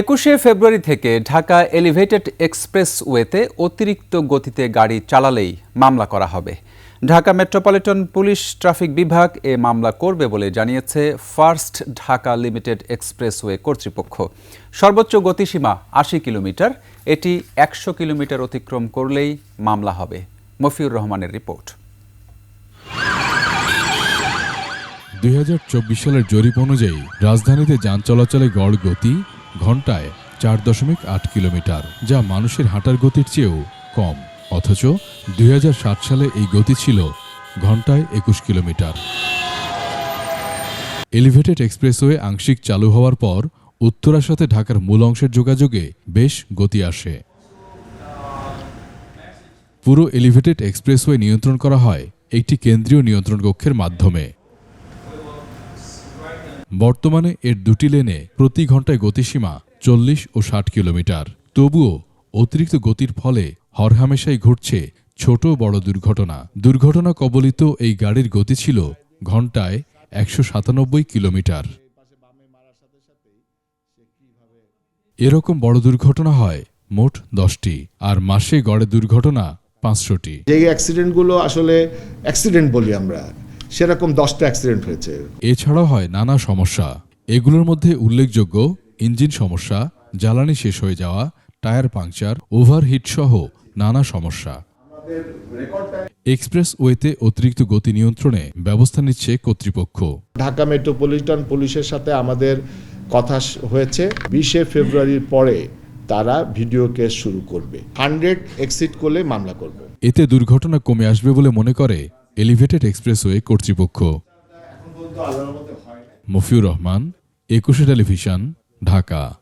একুশে ফেব্রুয়ারি থেকে ঢাকা এলিভেটেড এক্সপ্রেসওয়েতে অতিরিক্ত গতিতে গাড়ি চালালেই মামলা করা হবে। ঢাকা মেট্রোপলিটন পুলিশ ট্রাফিক বিভাগ এ মামলা করবে বলে জানিয়েছে ফার্স্ট ঢাকা লিমিটেড এক্সপ্রেসওয়ে কর্তৃপক্ষ। সর্বোচ্চ গতিসীমা আশি কিলোমিটার, এটি একশো কিলোমিটার অতিক্রম করলেই মামলা হবে। মফিউর রহমানের রিপোর্ট। দুই হাজার চব্বিশ সালের জরিপ অনুযায়ী রাজধানীতে যান চলাচলে গড় গতি ঘন্টায় চার দশমিক আট কিলোমিটার, যা মানুষের হাঁটার গতির চেয়েও কম। অথচ দুই হাজার সাত সালে এই গতি ছিল ঘন্টায় একুশ কিলোমিটার। এলিভেটেড এক্সপ্রেসওয়ে আংশিক চালু হওয়ার পর উত্তরার সাথে ঢাকার মূল অংশের যোগাযোগে বেশ গতি আসে। পুরো এলিভেটেড এক্সপ্রেসওয়ে নিয়ন্ত্রণ করা হয় একটি কেন্দ্রীয় নিয়ন্ত্রণ কক্ষের মাধ্যমে। বর্তমানে এর দুটি লেনে প্রতি ঘন্টায় গতিসীমা চল্লিশ ও ষাট কিলোমিটার। তবুও অতিরিক্ত গতির ফলে হরহামেশাই ঘটছে ছোট বড় দুর্ঘটনা। দুর্ঘটনা কবলিত এই গাড়ির গতি ছিল ঘন্টায় একশো সাতানব্বই কিলোমিটার। এরকম বড় দুর্ঘটনা হয় মোট দশটি, আর মাসে গড়ে দুর্ঘটনা পাঁচশোটি। যে অ্যাক্সিডেন্টগুলো আসলে অ্যাক্সিডেন্ট বলি আমরা সেরকম দশটা অ্যাক্সিডেন্ট হয়েছে। এছাড়াও হয় নানা সমস্যা। এগুলোর মধ্যে উল্লেখযোগ্য ইঞ্জিন সমস্যা জ্বালানি শেষ হয়ে যাওয়া টায়ার পাংচার ওভারহিট সহ নানা সমস্যা। এক্সপ্রেস ওয়েতে অতিরিক্ত গতি নিয়ন্ত্রণে ব্যবস্থা নিচ্ছে কর্তৃপক্ষ। ঢাকা মেট্রোপলিটন পুলিশের সাথে আমাদের কথা হয়েছে। বিশে ফেব্রুয়ারির পরে তারা ভিডিও কেস শুরু করবে। হান্ড্রেড এক্সিট করলে মামলা করবে। এতে দুর্ঘটনা কমে আসবে বলে মনে করে এলিভেটেড এক্সপ্রেসওয়ে কর্তৃপক্ষ। মফিউর রহমান, একুশে টেলিভিশন, ঢাকা।